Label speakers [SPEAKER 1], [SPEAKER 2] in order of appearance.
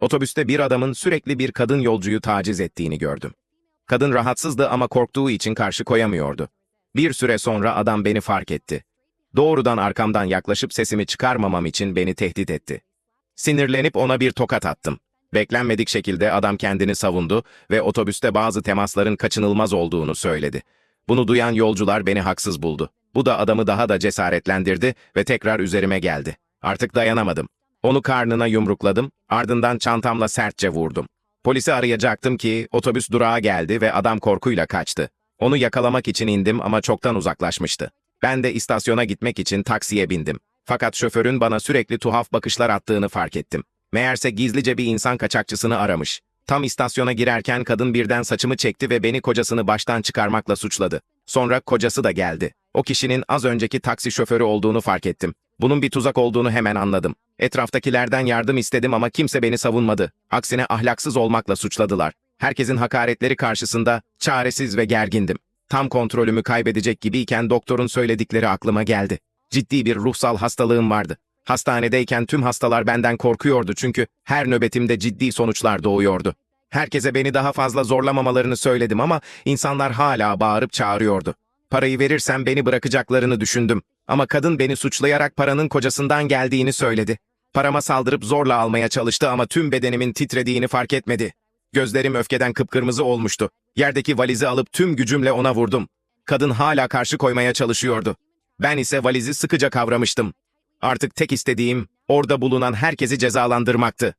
[SPEAKER 1] Otobüste bir adamın sürekli bir kadın yolcuyu taciz ettiğini gördüm. Kadın rahatsızdı ama korktuğu için karşı koyamıyordu. Bir süre sonra adam beni fark etti. Doğrudan arkamdan yaklaşıp sesimi çıkarmamam için beni tehdit etti. Sinirlenip ona bir tokat attım. Beklenmedik şekilde adam kendini savundu ve otobüste bazı temasların kaçınılmaz olduğunu söyledi. Bunu duyan yolcular beni haksız buldu. Bu da adamı daha da cesaretlendirdi ve tekrar üzerime geldi. Artık dayanamadım. Onu karnına yumrukladım, ardından çantamla sertçe vurdum. Polisi arayacaktım ki otobüs durağa geldi ve adam korkuyla kaçtı. Onu yakalamak için indim ama çoktan uzaklaşmıştı. Ben de istasyona gitmek için taksiye bindim. Fakat şoförün bana sürekli tuhaf bakışlar attığını fark ettim. Meğerse gizlice bir insan kaçakçısını aramış. Tam istasyona girerken kadın birden saçımı çekti ve beni kocasını baştan çıkarmakla suçladı. Sonra kocası da geldi. O kişinin az önceki taksi şoförü olduğunu fark ettim. Bunun bir tuzak olduğunu hemen anladım. Etraftakilerden yardım istedim ama kimse beni savunmadı. Aksine ahlaksız olmakla suçladılar. Herkesin hakaretleri karşısında çaresiz ve gergindim. Tam kontrolümü kaybedecek gibiyken doktorun söyledikleri aklıma geldi. Ciddi bir ruhsal hastalığım vardı. Hastanedeyken tüm hastalar benden korkuyordu çünkü her nöbetimde ciddi sonuçlar doğuyordu. Herkese beni daha fazla zorlamamalarını söyledim ama insanlar hala bağırıp çağırıyordu. Parayı verirsem beni bırakacaklarını düşündüm. Ama kadın beni suçlayarak paranın kocasından geldiğini söyledi. Parama saldırıp zorla almaya çalıştı ama tüm bedenimin titrediğini fark etmedi. Gözlerim öfkeden kıpkırmızı olmuştu. Yerdeki valizi alıp tüm gücümle ona vurdum. Kadın hala karşı koymaya çalışıyordu. Ben ise valizi sıkıca kavramıştım. Artık tek istediğim orada bulunan herkesi cezalandırmaktı.